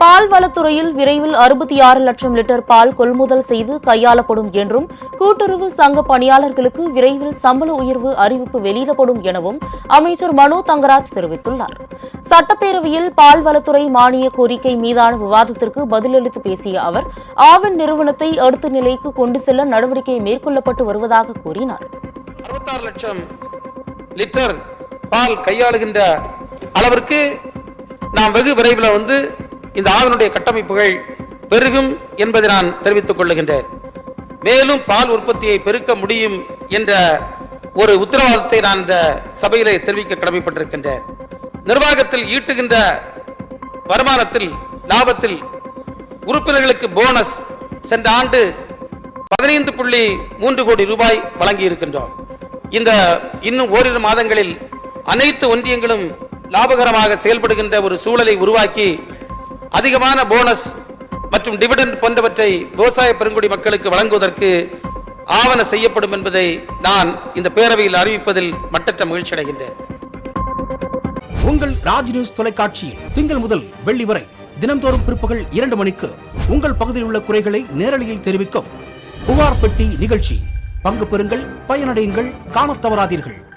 பால்வளத்துறையில் விரைவில் அறுபத்தி ஆறு லட்சம் லிட்டர் பால் கொள்முதல் செய்து கையாளப்படும் என்றும் கூட்டுறவு சங்க பணியாளர்களுக்கு விரைவில் சம்பள உயர்வு அறிவிப்பு வெளியிடப்படும் எனவும் அமைச்சர் மனோ தங்கராஜ் தெரிவித்துள்ளார். சட்டப்பேரவையில் பால்வளத்துறை மானிய கோரிக்கை மீதான விவாதத்திற்கு பதிலளித்து பேசிய அவர் ஆவின் நிறுவனத்தை அடுத்த நிலைக்கு கொண்டு செல்ல நடவடிக்கை மேற்கொள்ளப்பட்டு வருவதாக கூறினார். அறுபத்தாறு லட்சம் லிட்டர் பால் கையாளுகின்ற அளவிற்கு நாம் வெகு விரைவில் வந்து இந்த ஆவினுடைய கட்டமைப்புகள் பெருகும் என்பதை நான் தெரிவித்துக் கொள்ளுகின்றேன். மேலும் பால் உற்பத்தியை பெருக்க முடியும் என்ற ஒரு உத்தரவாதத்தை நான் இந்த சபையிலே தெரிவிக்க கடமைப்பட்டிருக்கின்றேன். நிர்வாகத்தில் ஈட்டுகின்ற வருமானத்தில் லாபத்தில் உறுப்பினர்களுக்கு போனஸ் சென்ற ஆண்டு பதினைந்து புள்ளி மூன்று கோடி ரூபாய் வழங்கி இருக்கின்றோம் இந்த இன்னும் ஓரிரு மாதங்களில் அனைத்து ஒன்றியங்களும் லாபகரமாக செயல்படுகின்ற ஒரு சூழலை உருவாக்கி அதிகமான போனஸ் மற்றும் டிவிடெண்ட் போன்றவற்றை விவசாய பெருங்குடி மக்களுக்கு வழங்குவதற்கு ஆவண செய்யப்படும் என்பதை நான் இந்த பேரவையில் அறிவிப்பதில் மட்டற்ற மகிழ்ச்சி அடைகின்றேன். உங்கள் ராஜ் நியூஸ் தொலைக்காட்சியில் திங்கள் முதல் வெள்ளி வரை தினம்தோறும் பிற்பகல் இரண்டு மணிக்கு உங்கள் பகுதியில் உள்ள குறைகளை நேரலையில் தெரிவிக்கும் புகார் பெட்டி நிகழ்ச்சி. பங்கு பெறுங்கள் பயனடையுங்கள் காணத் தவறாதீர்கள்.